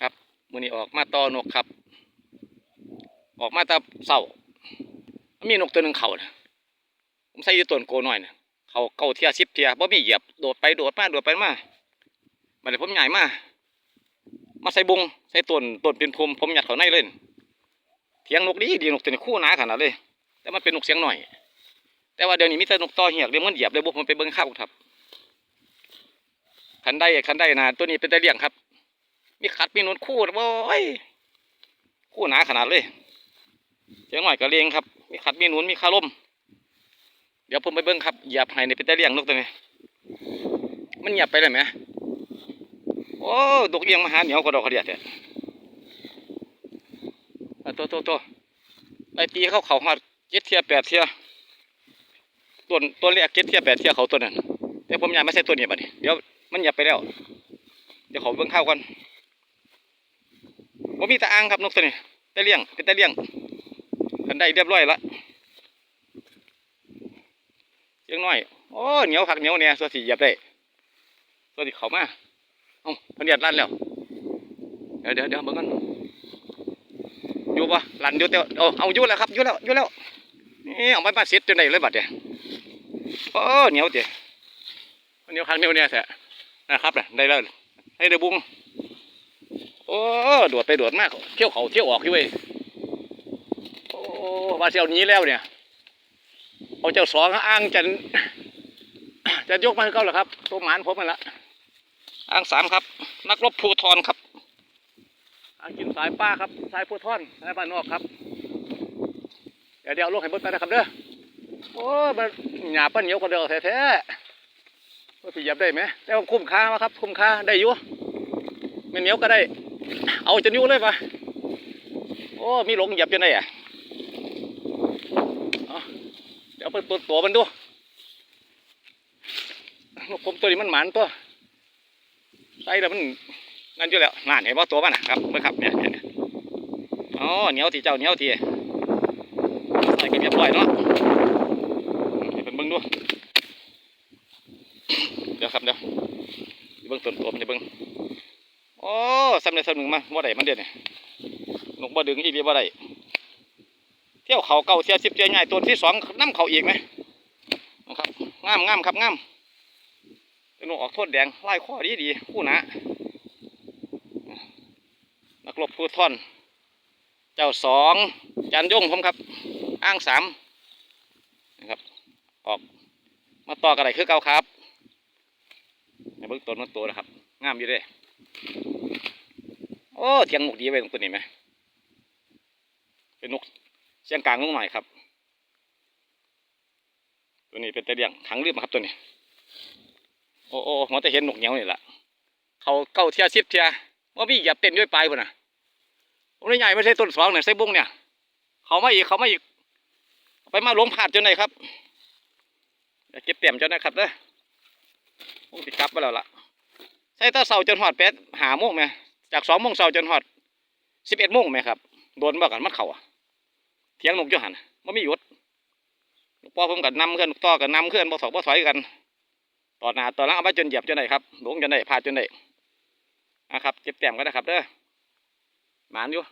ครับมือนี้ออกมาต่อนกครับ ออกมาตาเศร้ามีนกตัวหนึ่งเขานะผมใส่ยู่ต้นโกหน่อยนะเขาเก่าเทียสิบเทียบ่มีเหยียบโดดไปโดดมาโดดไปมาบัดนี้ผมใหญ่มามาใส่บุงใส่ต้นต้นเป็นพรมผมหยัดเขาในเลยเทียงนกดีดีนกตัวนี้คู่หนาขนาดเลยแต่มันเป็นนกเสียงหน่อย แต่ว่าเดี๋ยวนี้มีแต่นกต่อเหียกเดี๋ยวมันเหยียบเลยบุผมไปเบิ้งข้าวครับคันได้คันได้นะตัวนี้เป็นตะเลี่ยงครับ มีขัดมีหนุนคู่นะโว้ยคู่หนาขนาดเลยเสียงหน่อยก็เลียงครับ มีขัดมีหนุนมีคาร่มเดี๋ยวผมไปเบิ้งครับหยียบให้ในเป็นตะเลียงนกตัวนี้ มันหยียบไปเลยไหมโอ้ดกเลี้ยงมาหาเหนียวกระดอกกระเดียดเนี่ยโตโตโตไอตีเขาเขาหอดเจ็ดเทียแปดเทียตัวตัวแรกเจ็ดเทียแปดเทียเขาตัวนั้นแต่ผมยากไม่ใช่ตัวนี้บัดนี้เดี๋ยวมันหยียบไปแล้ว เดี๋ยวขอเบิ่งข้าวก่อน ว่ามีตาอ่างครับนกตัวนี้ตะเลี่ยงเป็นตะเลี่ยงกันได้เรียบร้อยละเสียงน้อยโอ้เหนียวผักเหนียวเนี่ยส่วนสีหยียบได้ส่วนสีเขามาเอ้าพันเดียดลั่นแล้วเดี๋ยวเดี๋ยวเดี๋ยวเบิ่งกันอยู่ปะลั่นอยู่แต่เอาเอาอยู่แล้วครับอยู่แล้วอยู่แล้วนี่เอาไปมาเสร็จจนได้เลยบัดเนี่ยโอ้เหนียวเจ๋เหนียวผักเหนียวเนี่ยแท้นะครับน่ะได้แล้วให้เดือบุง โอ้โดดไปโดดมาก เที่ยวเขาเที่ยวออกอยู่เว้ยโอ้ว่าเที่ยวนี้แล้วเนี่ย เอาเจ้าสองอ้างจะจะยกมาให้เขาเหรอครับ ตัวหมานผมมันละอ้างสามครับ นักรบภูทรครับอ้างกินสายป้าครับสายภูทรสายบ้านนอกครับเดี๋ยวเดี๋ยวเอาลงให้เบดไปนะครับเด้อโอ้มันหยาบปั้นเหนียวคนเดียวแท้ๆว่าพี่ยับได้ไหมแต่ว่าคุ้มค่าวะครับ คุ้มค่าได้อยู่ไม่เหนียวก็ได้ เอาจนยู่งเลยปะโอ้ มีหลงเหยับจนได้อะเดี๋ยวไปเปิดตัวมันดูผมตัวนี้มันหมันตัวใส่แล้วมันนั่นอยู่แล้วงานเห็นว่าตัวมันนะครับเมื่อครับเนี่ยเนี่ยอ๋อเหนียวทีเจ้าเหนียวทีใส่กันเรียบร้อยเนาะให้เป็นเบิ่งดูเดี๋ยวครับเดี๋ยวเบิ่งต้นตัวมันจะเบิ่ง อ้สำเร็จสำหนึ่งมาบ่ได้มันเด็ดนี่นกบ่ดึงอีดีบ่ได้เที่ยวเขาเก่าเที่ยวสิบเที่ยใหญ่ตัวที่สองน้ำเขาอีกไหมนะครับงามงามครับงามเป็นนกออกโทษแดงไล่ข้อดีดีคู่หนะนักรบผู้ท่อน เจ้าสองจันยงผมครับ อ้างสามนะครับ ออกมาต่อกันไรคือเก่าครับในเบื้องต้นมันตัวนะครับ งามอยู่เด้ โอ้เทียงนกดีไปตรงตัวนี้ไหมเป็นนกเสียงกลางนกหน่อยครับ ตัวนี้เป็นตะเลียงขังเรียบครับตัวนี้ โอ้โอ้หัวแต่เห็นนกเหนียวนี่แหละเขาเก้าเทียสิบเทียว่ามีเหยียบเต้นด้วยปลายพุ่นน่ะผมได้ใหญ่ไม่ใช่ต้นสองเนี่ยใส่บุ้งเนี่ย เขาไมาอีกเขาไมาอีก ไปมาลวงผาดจนไหนครับเก็บเต็มจนนะครับเด้อคงติกลับไปแล้วล่ะใส่ตาเสาจนหอดแป๊ดหาโมงไหม จากสองโมงเช้าจนหอดสิบเอ็ดโมงไหมครับโดนบ่กันมัดเข่าเถียงนกอยู่หันมันมีหยุดลูกพ่อผมกับนำเคลื่อนลูกต่อกับนำเคลื่อนบ่สอยบ่ถอยกันต่อหน้าต่อหลังเอาไปจนเหยียบจนได้ครับหลงจนได้พาจนได้นะครับเจ็บแต้มกันนะครับเด้อหมานอยู่